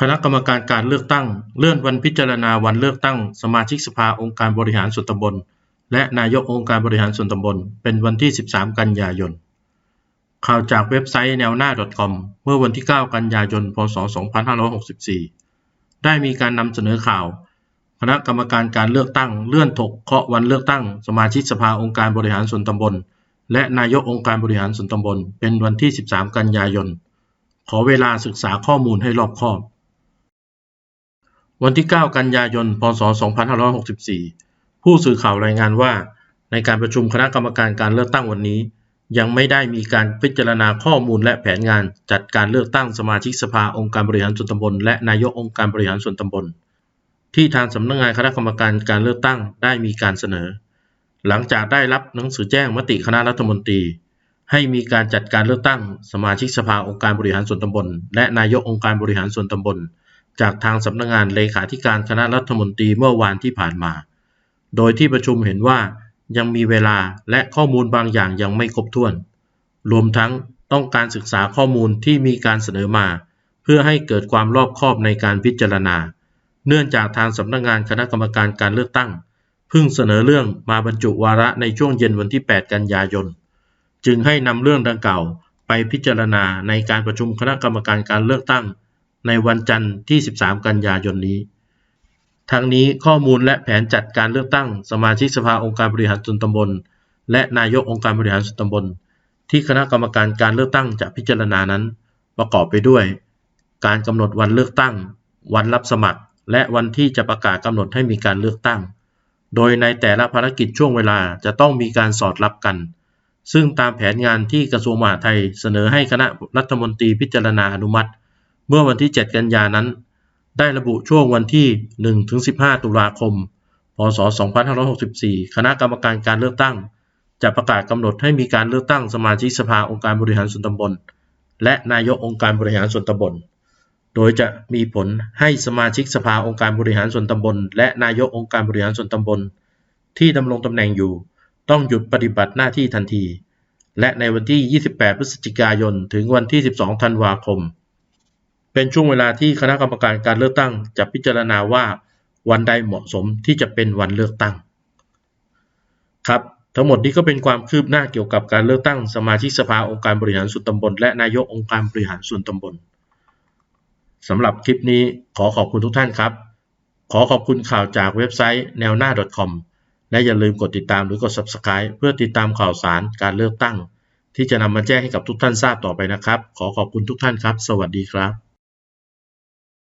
คณะกรรมการการเลือกตั้ง เลื่อนวันพิจารณาวันเลือกตั้ง สมาชิกสภาองค์การบริหารส่วนตำบล และนายกองค์การบริหารส่วนตำบล เป็นวันที่ 13 กันยายน ข่าวจากเว็บไซต์แนวหน้า .com เมื่อวันที่ 9 กันยายน พศ 2564 ได้มีการนำเสนอข่าว คณะกรรมการการเลือกตั้ง เลื่อนถกเคาะวันเลือกตั้ง สมาชิกสภาองค์การบริหารส่วนตำบล และนายกองค์การบริหารส่วนตำบล เป็นวันที่ 13 กันยายน ขอเวลาศึกษาข้อมูลให้รอบคอบ วันที่ 9 กันยายน พศ 2564 ผู้สื่อข่าวรายงานว่า ในการประชุมคณะกรรมการการเลือกตั้งวันนี้ ยังไม่ได้มีการพิจารณาข้อมูลและแผนงานจัดการเลือกตั้งสมาชิกสภาองค์การบริหารส่วนตำบล และนายกองค์การบริหารส่วนตำบล ที่ทางสำนักงานคณะกรรมการการเลือกตั้งได้มีการเสนอ หลังจากได้รับหนังสือแจ้งมติคณะรัฐมนตรี ให้มีการจัดการเลือกตั้งสมาชิกสภาองค์การบริหารส่วนตำบล และนายกองค์การบริหารส่วนตำบล จากทางสำนักงานเลขาธิการคณะรัฐมนตรีเมื่อวานที่ผ่านมา โดยที่ประชุมเห็นว่ายังมีเวลาและข้อมูลบางอย่างยังไม่ครบถ้วน รวมทั้งต้องการศึกษาข้อมูลที่มีการเสนอมา เพื่อให้เกิดความรอบคอบในการพิจารณา เนื่องจากทางสำนักงานคณะกรรมการการเลือกตั้งเพิ่งเสนอเรื่องมาบรรจุวาระในช่วงเย็นวันที่ 8 กันยายน จึงให้นำเรื่องดังกล่าวไปพิจารณาในการประชุมคณะกรรมการการเลือกตั้ง ในวันจันทร์ที่ 13 กันยายนนี้ ทั้งนี้ข้อมูลและแผนจัดการเลือกตั้งสมาชิกสภาองค์การบริหารส่วนตำบล และนายกองค์การบริหารส่วนตำบล ที่คณะกรรมการการเลือกตั้งจะพิจารณานั้น ประกอบไปด้วย การกำหนดวันเลือกตั้ง วันรับสมัคร และวันที่จะประกาศกำหนดให้มีการเลือกตั้ง โดยในแต่ละภารกิจช่วงเวลาจะต้องมีการสอดรับกันซึ่งตามแผนงานที่กระทรวงมหาดไทยเสนอให้คณะรัฐมนตรีพิจารณาอนุมัติ เมื่อวันที่ 7 กันยานั้น ได้ระบุช่วงวันที่ 1-15 ตุลาคม พศ 2564 คณะกรรมการการเลือกตั้ง จะประกาศกำหนดให้มีการเลือกตั้งสมาชิกสภาองค์การบริหารส่วนตำบล และนายกองค์การบริหารส่วนตำบล โดยจะมีผลให้สมาชิกสภาองค์การบริหารส่วนตำบล และนายกองค์การบริหารส่วนตำบล ที่ดำรงตำแหน่งอยู่ ต้องหยุดปฏิบัติหน้าที่ทันที และในวันที่ 28 พฤศจิกายน ถึงวันที่ 12 ธันวาคม เป็นช่วงเวลาที่คณะกรรมการการเลือกตั้ง จะพิจารณาว่าวันใดเหมาะสมที่จะเป็นวันเลือกตั้ง ครับ ทั้งหมดนี้ก็เป็นความคืบหน้าเกี่ยวกับการเลือกตั้งสมาชิกสภาองค์การบริหารส่วนตำบล และนายกองค์การบริหารส่วนตำบลสำหรับคลิปนี้ขอขอบคุณทุกท่านครับ ขอขอบคุณข่าวจากเว็บไซต์แนวหน้า .com และอย่าลืมกดติดตามหรือกด subscribe เพื่อติดตามข่าวสารการเลือกตั้ง ที่จะนำมาแจ้งให้กับทุกท่านทราบต่อไปนะครับ ขอขอบคุณทุกท่านครับ สวัสดีครับ